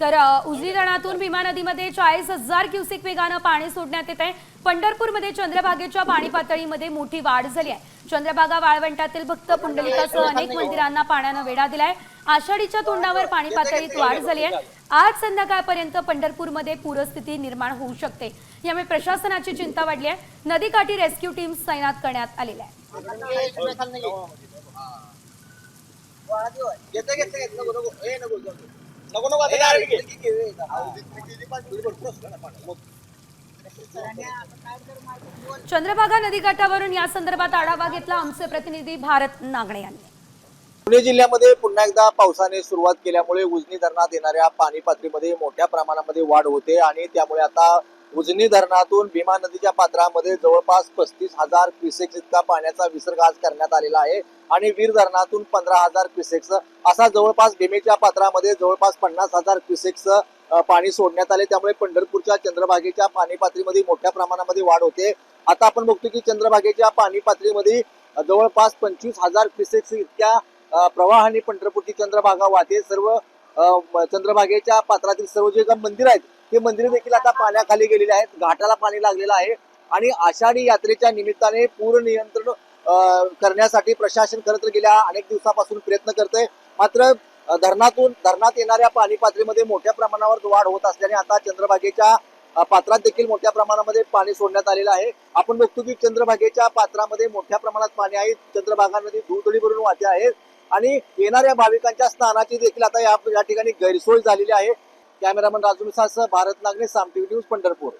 तर उजनी धरणातून भीमा नदीमध्ये चाळीस हजार क्युसेक वेगानं पाणी सोडण्यात येत आहे पंढरपूरमध्ये चंद्रभागेच्या पाणी पातळीमध्ये मोठी वाढ झाली आहे. चंद्रभागा वाळवंटातील भक्त पुंडलिकासह अनेक मंदिरांना पाण्यानं वेढा दिलाय. आषाढीच्या तोंडावर पाणी पातळीत वाढ झाली आहे. आज संध्याकाळपर्यंत पंढरपूरमध्ये पूरस्थिती निर्माण होऊ शकते. यामुळे प्रशासनाची चिंता वाढली आहे. नदीकाठी रेस्क्यू टीम तैनात करण्यात आलेल्या आहे. नको नको आता घे. चंद्रभागा नदीकाठावरून या संदर्भात आढावा घेतला आमचे प्रतिनिधी भारत नागणे यांनी पुणे जिल्ह्यामध्ये पुन्हा एकदा पावसाने सुरुवात केल्यामुळे उजनी धरणात येणाऱ्या पाणी पातळीमध्ये मोठ्या प्रमाणामध्ये वाढ होते आणि त्यामुळे आता उजनी धरणातून भीमा नदीच्या पात्रामध्ये जवळपास पस्तीस हजार क्युसेक्स इतका पाण्याचा विसर्ग आज करण्यात आलेला आहे. आणि वीर धरणातून पंधरा हजार क्युसेक्स असा जवळपास भीमेच्या पात्रामध्ये जवळपास पन्नास हजार क्युसेक्स पाणी सोडण्यात आले. त्यामुळे पंढरपूरच्या चंद्रभागेच्या पाणी पातळीमध्ये मोठ्या प्रमाणामध्ये वाढ होते. आता आपण बघतो की चंद्रभागेच्या पाणी पातळीमध्ये जवळपास पंचवीस हजार क्युसेक्स इतक्या प्रवाहाने पंढरपूरची चंद्रभागा वाहते. सर्व चंद्रभागेच्या पात्रातील सर्व जे मंदिर आहेत ते मंदिर देखील आता पाण्याखाली गेलेली आहेत घाटाला पाणी लागलेलं आहे. आणि आषाढी यात्रेच्या निमित्ताने पूर नियंत्रण करण्यासाठी प्रशासन खरं तर गेल्या अनेक दिवसापासून प्रयत्न करतंय. मात्र धरणातून धरणात येणाऱ्या पाणी पातळीमध्ये मोठ्या प्रमाणावर वाढ होत असल्याने आता चंद्रभागेच्या पात्रात देखील मोठ्या प्रमाणामध्ये पाणी सोडण्यात आलेलं आहे. आपण बघतो की चंद्रभागेच्या पात्रामध्ये मोठ्या प्रमाणात पाणी आहे चंद्रभागामध्ये धुळधुळी भरून वाहते आहेत. आणि येणाऱ्या भाविकांच्या स्नानाची देखील आता या ठिकाणी गैरसोय झालेली आहे. कॅमेरामन राजू मिसासह भारत नागने साम टीव्ही न्यूज पंढरपूर.